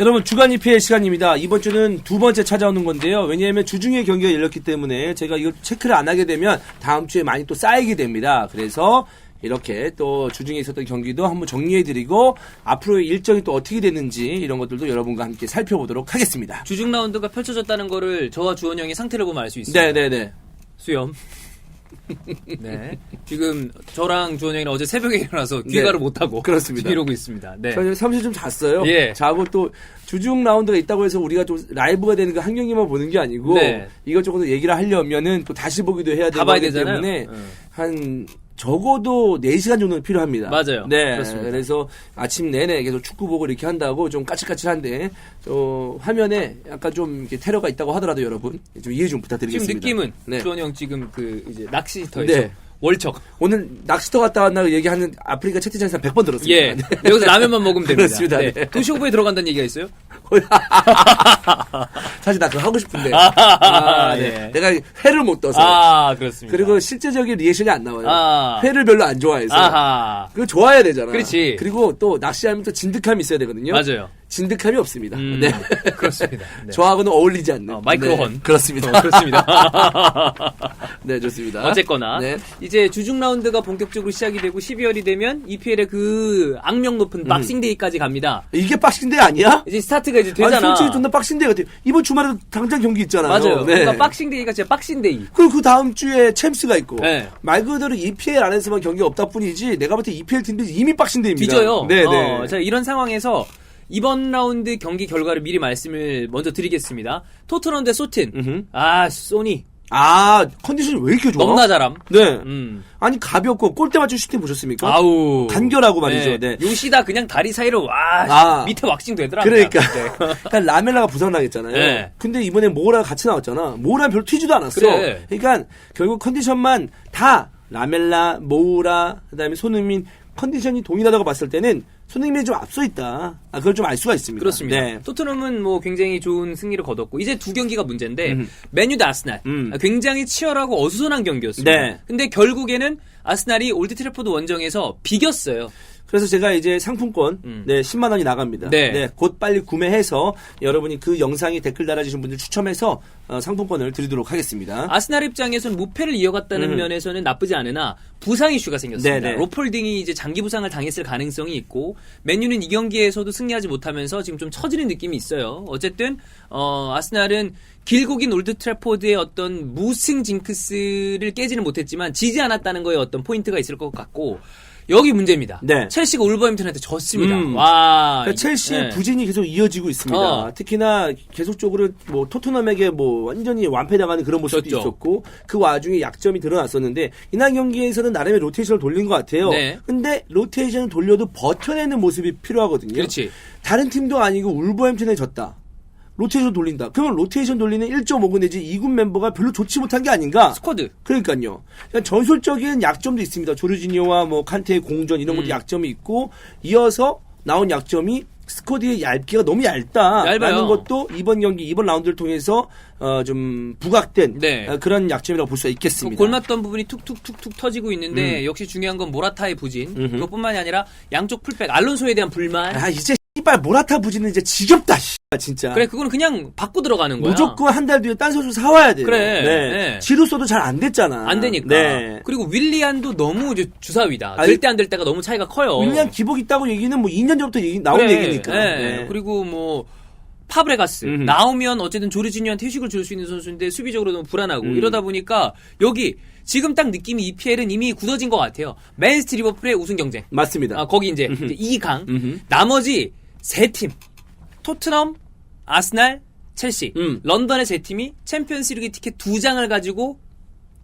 여러분 주간 EPL 시간입니다. 이번 주는 두 번째 찾아오는 건데요. 왜냐하면 주중에 경기가 열렸기 때문에 제가 이걸 체크를 안 하게 되면 다음 주에 많이 또 쌓이게 됩니다. 그래서 이렇게 또 주중에 있었던 경기도 한번 정리해드리고 앞으로의 일정이 또 어떻게 되는지 이런 것들도 여러분과 함께 살펴보도록 하겠습니다. 주중 라운드가 펼쳐졌다는 거를 저와 주원 형의 상태를 보면 알 수 있어요. 네네네. 수염. 네. 지금 저랑 주원 형이랑 어제 새벽에 일어나서 귀가를 네. 못하고 그렇습니다. 이러고 있습니다. 네. 저는 사무실 좀 잤어요. 예. 자고 또 주중 라운드가 있다고 해서 우리가 좀 라이브가 되는 그 한 경기만 보는 게 아니고 네. 이것저것 얘기를 하려면은 또 다시 보기도 해야 되잖아요. 때문에 응. 한 적어도 4시간 정도는 필요합니다. 맞아요. 네. 그렇습니다. 그래서 아침 내내 계속 축구 보고 이렇게 한다고 좀 까칠까칠한데 저 화면에 약간 좀 이렇게 테러가 있다고 하더라도 여러분 좀 이해 좀 지금 부탁드리겠습니다. 느낌은 네. 주원 형 지금 그 이제 낚시터에서 네. 월척. 오늘 낚시터 갔다 왔나 얘기하는 아프리카 채팅창에서 100번 들었습니다. 예. 네. 여기서 라면만 먹으면 됩니다. 그렇습니다. 네. 네. 도시 오브에 들어간다는 얘기가 있어요? 사실 나 그거 하고 싶은데. 아, 아, 네. 네. 내가 회를 못 떠서. 아, 그렇습니다. 그리고 실제적인 리액션이 안 나와요. 아. 회를 별로 안 좋아해서. 아하. 그거 좋아해야 되잖아. 그렇지. 그리고 또 낚시하면 또 진득함이 있어야 되거든요. 맞아요. 진득함이 없습니다. 음, 네. 그렇습니다. 네. 저하고는 어울리지 않는. 어, 마이크로 네. 헌. 그렇습니다. 어, 그렇습니다. 네, 좋습니다. 어쨌거나 네. 이제 주중 라운드가 본격적으로 시작이 되고 12월이 되면 EPL의 그 악명 높은 음. 박싱데이까지 갑니다. 이게 박싱데이 아니야? 이제 스타트가 이제 되잖아. 아니, 솔직히 존나 박싱데이 같아. 이번 주말에도 당장 경기 있잖아요. 맞아요. 네. 그러니까 박싱데이가 진짜 박싱데이. 그리고 그 다음 주에 챔스가 있고 네. 말 그대로 EPL 안에서만 경기가 없다 뿐이지 내가 볼 때 EPL 팀들이 이미 박싱데이입니다. 뒤져요. 네, 네. 어, 자, 이런 상황에서 이번 라운드 경기 결과를 미리 말씀을 먼저 드리겠습니다. 토트넘 대 소틴. 음흠. 아, 소니. 아 컨디션이 왜 이렇게 좋아? 너무나 잘함. 네. 음. 아니 가볍고 골대 맞춘 슈팅 보셨습니까? 아우. 간결하고 말이죠. 네. 요시다 그냥 다리 사이로 와 아. 밑에 왁싱 되더라. 그러니까 네. 그러니까 라멜라가 부상당했잖아요. 네. 근데 이번에 모라가 같이 나왔잖아. 모라 별로 튀지도 않았어. 그래. 그러니까 결국 컨디션만 다 라멜라, 모우라, 그다음에 손흥민 컨디션이 동일하다고 봤을 때는 손흥민이 좀 앞서 있다. 아, 그걸 좀 알 수가 있습니다. 그렇습니다. 네. 토트넘은 뭐 굉장히 좋은 승리를 거뒀고 이제 두 경기가 문제인데 음. 메뉴 대 아스날 음. 아, 굉장히 치열하고 어수선한 경기였습니다. 네. 근데 결국에는 아스날이 올드 트래포드 원정에서 비겼어요. 그래서 제가 이제 상품권 음. 네 10만 원이 나갑니다. 네. 곧 빨리 구매해서 여러분이 그 영상에 댓글 달아주신 분들 추첨해서 어, 상품권을 드리도록 하겠습니다. 아스날 입장에서는 무패를 이어갔다는 음. 면에서는 나쁘지 않으나 부상 이슈가 생겼습니다. 네네. 로폴딩이 이제 장기 부상을 당했을 가능성이 있고 맨유는 이 경기에서도 승리하지 못하면서 지금 좀 처지는 느낌이 있어요. 어쨌든 어, 아스날은 길고 긴 올드 트래포드의 어떤 무승 징크스를 깨지는 못했지만 지지 않았다는 거에 어떤 포인트가 있을 것 같고 여기 문제입니다. 네. 첼시가 울버햄튼한테 졌습니다. 음. 와. 그러니까 첼시의 네. 부진이 계속 이어지고 있습니다. 어. 특히나 계속적으로 뭐 토트넘에게 뭐 완전히 완패당하는 그런 모습도 졌죠. 있었고 그 와중에 약점이 드러났었는데 이날 경기에서는 나름의 로테이션을 돌린 것 같아요. 네. 근데 로테이션을 돌려도 버텨내는 모습이 필요하거든요. 그렇지. 다른 팀도 아니고 울버햄튼에 졌다. 로테이션 돌린다. 그러면 로테이션 돌리는 1.5군 내지 2군 멤버가 별로 좋지 못한 게 아닌가? 스쿼드. 그러니까요. 그러니까 전술적인 약점도 있습니다. 조르지니오와 뭐 칸테의 공전 이런 것도 음. 약점이 있고 이어서 나온 약점이 스쿼드의 얇기가 너무 얇다라는 얇아요. 것도 이번 경기 이번 라운드를 통해서 어, 좀 부각된 네. 어, 그런 약점이라고 볼 수가 있겠습니다. 골맞던 부분이 툭툭툭툭 터지고 있는데 음. 역시 중요한 건 모라타의 부진 음흠. 그것뿐만이 아니라 양쪽 풀백 알론소에 대한 불만 아 이제 씨발 모라타 부지는 이제 지겹다 씨발 진짜. 그래 그거는 그냥 받고 들어가는 거야 무조건 한 달 뒤에 딴 선수 사와야 돼요. 그래, 네. 네. 지루소도 잘 안 됐잖아. 안 되니까 네. 그리고 윌리안도 너무 이제 주사위다 될 때 안 될 때가 너무 차이가 커요 윌리안 기복 있다고 얘기는 뭐 2년 전부터 얘기, 나온 그래, 얘기니까. 네. 네. 그리고 뭐 파브레가스 음흠. 나오면 어쨌든 조르지니한테 휴식을 줄 수 있는 선수인데 수비적으로 너무 불안하고 음. 이러다 보니까 여기 지금 딱 느낌이 EPL은 이미 굳어진 것 같아요 맨스트 리버풀의 우승 경쟁 맞습니다. 아, 거기 이제, 이제 2강. 음흠. 나머지 세 팀. 토트넘, 아스날, 첼시. 음. 런던의 세 팀이 챔피언스리그 티켓 두 장을 가지고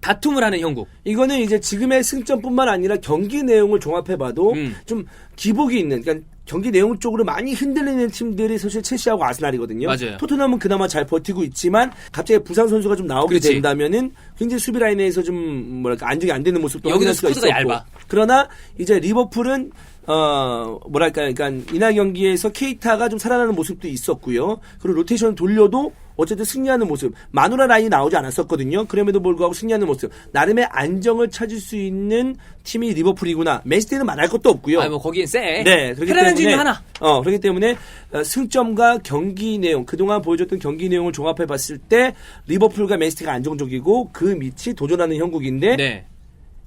다툼을 하는 형국. 이거는 이제 지금의 승점뿐만 아니라 경기 내용을 종합해봐도 음. 좀 기복이 있는, 그러니까 경기 내용 쪽으로 많이 흔들리는 팀들이 사실 첼시하고 아스날이거든요. 맞아요. 토트넘은 그나마 잘 버티고 있지만 갑자기 부상 선수가 좀 나오게 그렇지. 된다면은 굉장히 수비 라인에서 좀 뭐랄까 안정이 안 되는 모습도 확인할 수가 있었고. 얇아. 그러나 이제 리버풀은 어, 뭐랄까요. 그러니까 이날 경기에서 케이타가 좀 살아나는 모습도 있었고요. 그리고 로테이션 돌려도 어쨌든 승리하는 모습. 마누라 라인이 나오지 않았었거든요. 그럼에도 불구하고 승리하는 모습. 나름의 안정을 찾을 수 있는 팀이 리버풀이구나. 맨시티는 말할 것도 없고요. 아, 뭐 거기엔 쎄. 네, 그렇기 때문에 하나. 어, 그렇기 때문에 어, 승점과 경기 내용, 그동안 보여줬던 경기 내용을 종합해 봤을 때 리버풀과 맨시티가 안정적이고 그 밑이 도전하는 형국인데 네.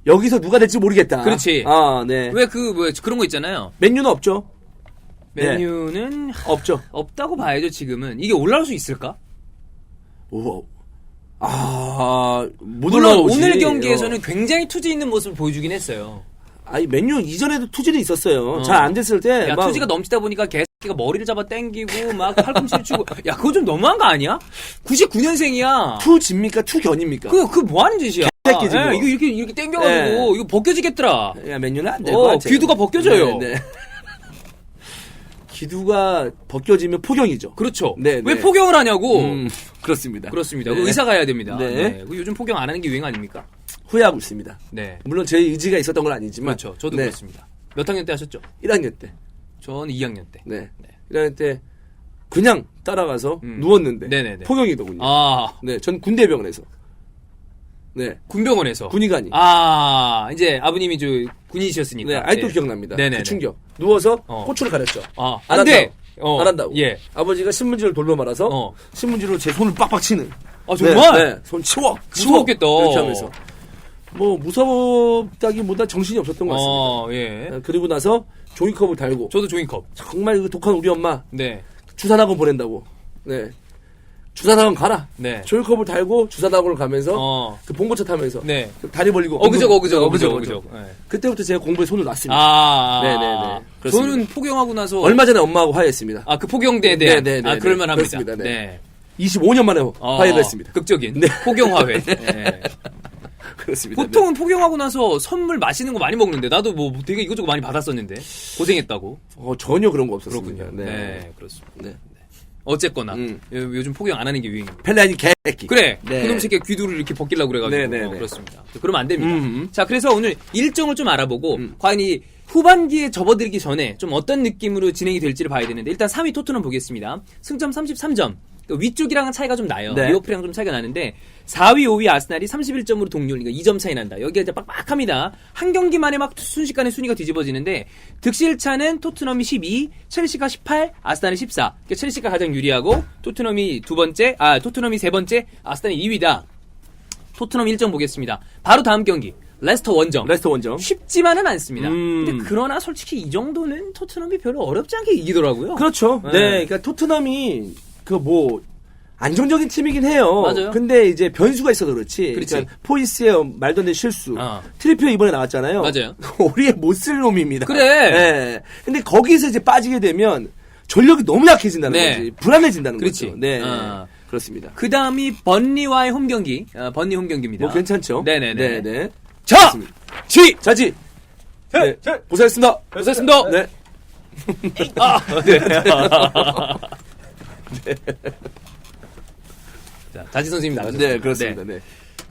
여기서 누가 될지 모르겠다. 그렇지. 아, 네. 왜 그 뭐 그런 거 있잖아요. 맨유는 없죠. 네. 메뉴는 없죠. 없다고 봐야죠, 지금은. 이게 올라올 수 있을까? 오. 아, 못 물론 올라오지. 오늘 경기에서는 어. 굉장히 투지 있는 모습을 보여주긴 했어요. 아니 맨유 이전에도 투지는 있었어요. 어. 잘안 됐을 때 야, 막 투지가 넘치다 보니까 개 새끼가 머리를 잡아 당기고 막 팔꿈치를 추고 야, 그거 좀 너무한 거 아니야? 99년생이야. 투집니까 투견입니까? 그, 그 뭐 하는 짓이야? 개새끼지, 예, 그거. 이거 이렇게, 이렇게 당겨가지고, 네. 이거 벗겨지겠더라. 야 맨유는 안될 어, 것 같아요. 귀두가 벗겨져요. 네, 네. 귀두가 벗겨지면 포경이죠. 그렇죠. 네, 왜 네. 포경을 하냐고. 음, 그렇습니다. 그렇습니다. 네. 그 의사가 해야 됩니다. 네. 네. 그 요즘 포경 안 하는 게 유행 아닙니까? 후회하고 있습니다. 네. 물론 제 의지가 있었던 건 아니지만 그렇죠. 저도 네, 그렇습니다. 몇 학년 때 하셨죠? 1학년 때. 저는 2학년 때. 네. 네. 1학년 때 그냥 따라가서 음. 누웠는데 네네네. 포경이더군요. 아, 네, 전 군대병원에서. 네. 군병원에서. 군의관이. 아, 이제 아버님이 저 군인이셨으니까. 네, 아직도 네. 기억납니다. 네네네. 그 충격. 누워서 어. 고추를 가렸죠. 아, 안 안 돼! 어. 안 한다고. 예. 아버지가 신문지를 돌로 말아서 어. 신문지로 제 손을 빡빡 치는. 아, 정말? 네, 네. 손 치워. 치워. 무서웠겠다. 이렇게 하면서. 뭐 무섭다기보다 정신이 없었던 것 같습니다. 어, 예. 네, 그리고 나서 종이컵을 달고 저도 종이컵. 정말 그 독한 우리 엄마 네. 주산학원 보낸다고. 네. 주산학원 가라. 네. 종이컵을 달고 주산학원을 가면서 어. 그 봉고차 타면서 네. 그 다리 벌리고 어그적, 어그적, 어그적, 어그적. 네. 그때부터 제가 공부에 손을 놨습니다. 아. 네네네. 그렇습니다. 저는 포경하고 나서. 얼마 전에 엄마하고 화해했습니다. 아, 그 포경대에 대한. 네 네 네. 아, 그럴만 합니다. 그렇습니다. 네. 네. 25년 만에 어, 화해를 했습니다. 극적인. 네. 포경화회. 네. 그렇습니다. 보통은 포경하고 나서 선물 맛있는 거 많이 먹는데 나도 뭐 되게 이것저것 많이 받았었는데 고생했다고 네. 어, 전혀 그런 거 없었습니다. 그렇군요. 네. 네, 그렇습니다. 네. 어쨌거나 음. 요, 요즘 포경 안 하는 게 유행입니다. 펠레니 개새끼. 그래 네. 그놈 새끼 귀두를 이렇게 벗기려고 그래가지고 네, 네, 어, 네. 그렇습니다. 그러면 안 됩니다. 음. 자 그래서 오늘 일정을 좀 알아보고 음. 과연 이 후반기에 접어들기 전에 좀 어떤 느낌으로 진행이 될지를 봐야 되는데 일단 3위 토트넘 보겠습니다. 승점 33점. 그 위쪽이랑은 차이가 좀 나요. 네. 리오프랑 좀 차이가 나는데 4위, 5위 아스날이 31점으로 동률, 그러니까 2점 차이 난다. 여기가 이제 빡빡합니다. 한 경기만에 막 순식간에 순위가 뒤집어지는데 득실차는 토트넘이 12, 첼시가 18, 아스날이 14. 그러니까 첼시가 가장 유리하고 토트넘이 두 번째, 아 토트넘이 세 번째, 아스날이 2위다. 토트넘 일정 보겠습니다. 바로 다음 경기 레스터 원정. 레스터 원정. 쉽지만은 않습니다. 음. 근데 그러나 솔직히 이 정도는 토트넘이 별로 어렵지 않게 이기더라고요. 그렇죠. 네. 네. 그러니까 토트넘이 그 뭐 안정적인 팀이긴 해요. 맞아요. 근데 이제 변수가 있어서 그렇지. 그렇지. 그러니까 포이스의 말도 안 되는 실수. 어. 트리피어 이번에 나왔잖아요. 맞아요. 우리의 못 쓸 놈입니다. 그래. 네. 근데 거기서 이제 빠지게 되면 전력이 너무 약해진다는 네. 거지. 불안해진다는 그렇지. 거죠. 네. 어. 그렇습니다. 그 다음이 번니와의 홈 경기, 어, 번니 홈 경기입니다. 뭐 괜찮죠? 네네 네. 네. 자, 그렇습니다. 지, 자지. 네. 고생했습니다. 고생했습니다. 네. 아, 네. 자, 다지 선생님 나가셨습니다. 네, 그렇습니다. 네.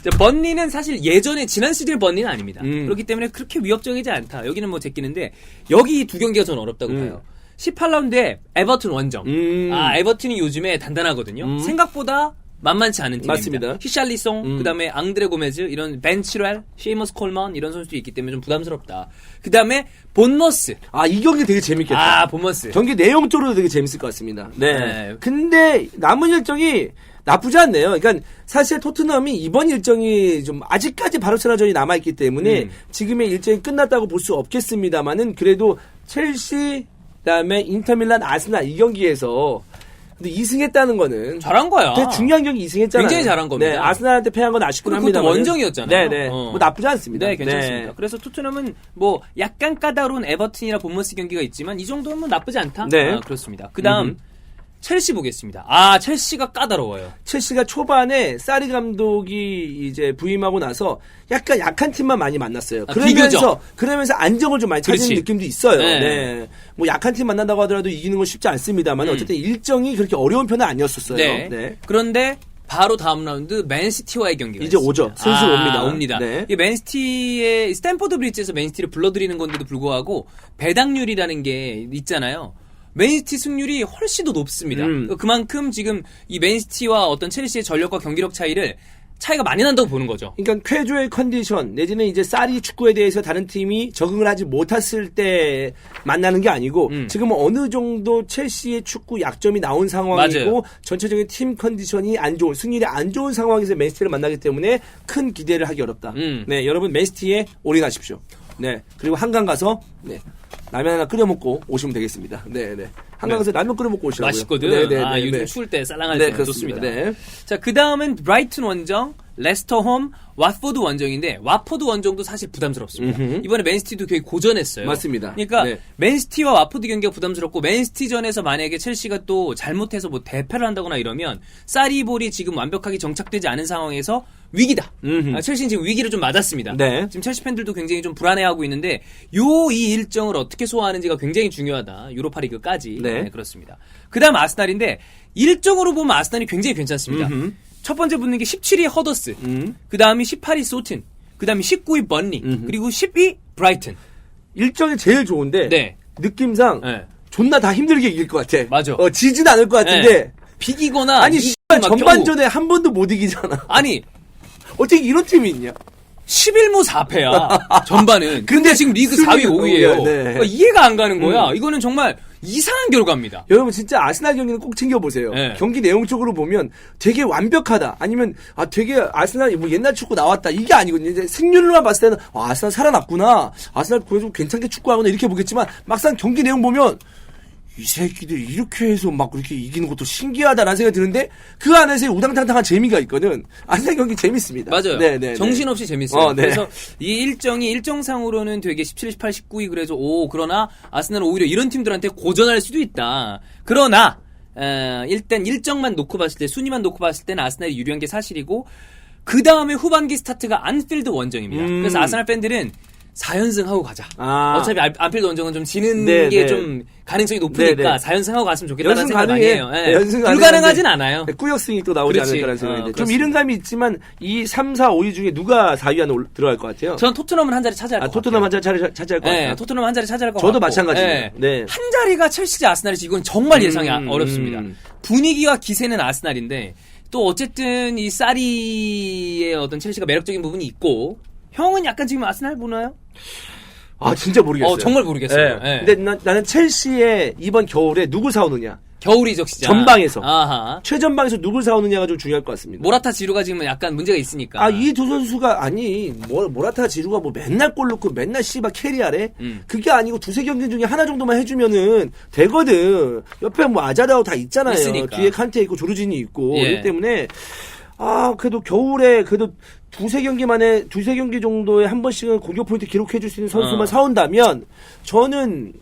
자, 번니는 사실 예전에 지난 시즌 번니는 아닙니다. 음. 그렇기 때문에 그렇게 위협적이지 않다. 여기는 뭐 제끼는데 여기 두 경기가 저는 어렵다고 음. 봐요. 18라운드에 에버튼 원정. 음. 아, 에버튼이 요즘에 단단하거든요. 음. 생각보다 만만치 않은 팀입니다. 맞습니다. 히샬리송, 음. 그다음에 앙드레 고메즈, 이런 벤치렐, 쉐이머스 콜먼 이런 선수도 있기 때문에 좀 부담스럽다. 그다음에 본머스. 아, 이 경기 되게 재밌겠다. 아, 본머스. 경기 내용적으로도 되게 재밌을 것 같습니다. 네. 네. 근데 남은 일정이 나쁘지 않네요. 그러니까 사실 토트넘이 이번 일정이 좀 아직까지 바르셀로나전이 남아 있기 때문에 음. 지금의 일정이 끝났다고 볼 수 없겠습니다만은 그래도 첼시 그다음에 인터밀란 아스날 이 경기에서 근데 2승했다는 거는 잘한 거야. 되게 중요한 경기 2승했잖아요. 굉장히 잘한 겁니다. 네, 아스날한테 패한 건 아쉽긴 합니다. 그것도 원정이었잖아요. 네, 네. 어. 뭐 나쁘지 않습니다. 네, 괜찮습니다. 그래서 토트넘은 뭐 약간 까다로운 에버튼이나 본머스 경기가 있지만 이 정도는 뭐 나쁘지 않다. 네. 아, 그렇습니다. 그다음 음흠. 첼시 보겠습니다. 아, 첼시가 까다로워요. 첼시가 초반에 사리 감독이 이제 부임하고 나서 약간 약한 팀만 많이 만났어요. 아, 그러면서 비교죠. 그러면서 안정을 좀 많이 찾는. 느낌도 있어요. 네. 네. 뭐 약한 팀 만난다고 하더라도 이기는 건 쉽지 않습니다만 음. 어쨌든 일정이 그렇게 어려운 편은 아니었었어요. 네. 네. 그런데 바로 다음 라운드 맨시티와의 경기가 이제 있습니다. 오죠. 슬슬 아, 옵니다. 옵니다. 네. 이 맨시티의 스탠포드 브리지에서 맨시티를 불러들이는 건데도 불구하고 배당률이라는 게 있잖아요. 맨시티 승률이 훨씬 더 높습니다. 음. 그만큼 지금 이 맨시티와 어떤 첼시의 전력과 경기력 차이를 차이가 많이 난다고 보는 거죠. 그러니까 쾌조의 컨디션 내지는 이제 쌀이 축구에 대해서 다른 팀이 적응을 하지 못했을 때 만나는 게 아니고 음. 지금은 어느 정도 첼시의 축구 약점이 나온 상황이고 맞아요. 전체적인 팀 컨디션이 안 좋은 승률이 안 좋은 상황에서 맨시티를 만나기 때문에 큰 기대를 하기 어렵다. 음. 네 여러분 맨시티에 올인하십시오. 네 그리고 한강 가서 네 라면 하나 끓여 먹고 오시면 되겠습니다. 네 네. 한강 가서 라면 끓여 먹고 오시라고요. 맛있거든. 네, 네, 아, 네, 요즘 네. 추울 때 쌀랑할 네, 때 그렇습니다. 좋습니다. 네. 자, 그 다음은 브라이튼 원정, 레스터 홈, 왓포드 원정인데 와포드 원정도 사실 부담스럽습니다. 음흠. 이번에 맨시티도 굉장히 고전했어요. 맞습니다. 그러니까 네. 맨시티와 와포드 경기가 부담스럽고 맨시티전에서 만약에 첼시가 또 잘못해서 뭐 대패를 한다거나 이러면 사리볼이 지금 완벽하게 정착되지 않은 상황에서 위기다. 아, 첼시는 지금 위기를 좀 맞았습니다. 네. 지금 첼시 팬들도 굉장히 좀 불안해하고 있는데 요 이 일정을 어떻게 소화하는지가 굉장히 중요하다. 유로파리그까지. 네. 네, 그렇습니다. 그다음 아스날인데 일정으로 보면 아스날이 굉장히 괜찮습니다. 음흠. 첫 번째 붙는 게 17위 허더스, 음. 그 다음이 18위 소튼, 그 다음이 19위 번리, 음흠. 그리고 10위 브라이튼. 일정이 제일 좋은데 네. 느낌상 네. 존나 다 힘들게 이길 것 같아. 맞아. 어, 지진 않을 것 같은데. 네. 비기거나 아니, 씨발, 전반전에 한 번도 못 이기잖아. 아니 어떻게 이런 팀이 있냐? 11무 4패야 전반은. 근데 지금 리그 4위 순위가 5위예요. 네. 음. 이해가 안 가는 거야. 이거는 정말 이상한 결과입니다. 여러분 진짜 아스날 경기는 꼭 챙겨보세요. 네. 경기 내용적으로 보면 되게 완벽하다. 아니면 아 되게 아스날이 뭐 옛날 축구 나왔다. 이게 아니거든요. 이제 승률만 봤을 때는 아, 아스날 살아났구나. 아스날 그래도 괜찮게 축구하구나 이렇게 보겠지만 막상 경기 내용 보면 이 새끼들 이렇게 해서 막 그렇게 이기는 것도 신기하다라는 생각이 드는데 그 안에서 우당탕탕한 재미가 있거든. 아스날 경기 재밌습니다. 맞아요. 네, 네, 네. 정신없이 재밌어요. 어, 네. 그래서 이 일정이 일정상으로는 되게 17, 18, 19위 그래서 오 그러나 아스날은 오히려 이런 팀들한테 고전할 수도 있다. 그러나 어, 일단 일정만 놓고 봤을 때 순위만 놓고 봤을 때는 아스날이 유리한 게 사실이고 그 다음에 후반기 스타트가 안필드 원정입니다. 음. 그래서 아스날 팬들은 4연승 하고 가자. 아. 어차피 안- 안필드 원정은 좀 지는 네, 게 네. 좀 가능성이 높으니까 네, 네. 4연승 하고 갔으면 좋겠다는 생각 가능해. 해요. 네, 연승 불가능하진 않아요. 꾸역승이 또 나오지 그렇지. 않을까라는 어, 생각인데 좀 그렇습니다. 이른감이 있지만 이 3, 4, 5위 중에 누가 4위 안에 올- 들어갈 것 같아요? 전 토트넘은 한 자리 차지할 아, 것 토트넘 같아요. 한 자리 차- 차지할 것 네, 같아요. 토트넘 한 자리 차지할 것 저도 같고. 마찬가지예요. 네. 네. 한 자리가 첼시지 아스날이지 이건 정말 예상이 아- 음, 어렵습니다. 음. 분위기와 기세는 아스날인데 또 어쨌든 이 사리의 어떤 첼시가 매력적인 부분이 있고 형은 약간 지금 아스날 보나요? 아 진짜 모르겠어요. 어, 정말 모르겠어요. 네. 네. 근데 나, 나는 첼시에 이번 겨울에 누구 사오느냐, 겨울 이적 시장 전방에서. 아하. 최전방에서 누구 사오느냐가 좀 중요할 것 같습니다. 모라타 지루가 지금 약간 문제가 있으니까. 아 이 두 선수가 아니 뭐 모라타 지루가 뭐 맨날 골 넣고 맨날 씨발 캐리하래. 음. 그게 아니고 두세 경기 중에 하나 정도만 해주면은 되거든. 옆에 뭐 아자라오 다 있잖아요. 있으니까. 뒤에 칸테 있고 조르진이 있고 예. 그렇기 때문에 아 그래도 겨울에 그래도 두세 경기 만에 두세 경기 정도에 한 번씩은 공격 포인트 기록해 줄 수 있는 선수만 어. 사온다면 저는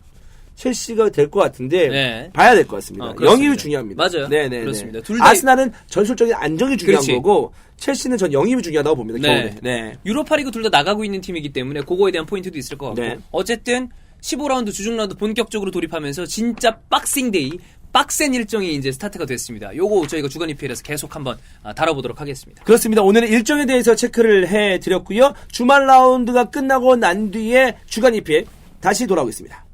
첼시가 될 것 같은데 네. 봐야 될 것 같습니다. 어. 영입이 중요합니다. 맞아요. 네네. 그렇습니다. 둘다 아스날은 전술적인 안정이 중요한 그렇지. 거고 첼시는 전 영입이 중요하다고 봅니다. 네. 겨울에. 네. 유로파리그 둘 다 나가고 있는 팀이기 때문에 그거에 대한 포인트도 있을 것 같고 네. 어쨌든 15라운드 주중 라운드 본격적으로 돌입하면서 진짜 박싱데이 빡센 일정이 이제 스타트가 됐습니다. 요거 저희가 주간 EPL에서 계속 한번 아, 다뤄보도록 하겠습니다. 그렇습니다. 오늘은 일정에 대해서 체크를 해 드렸고요. 주말 라운드가 끝나고 난 뒤에 주간 EPL 다시 돌아오겠습니다.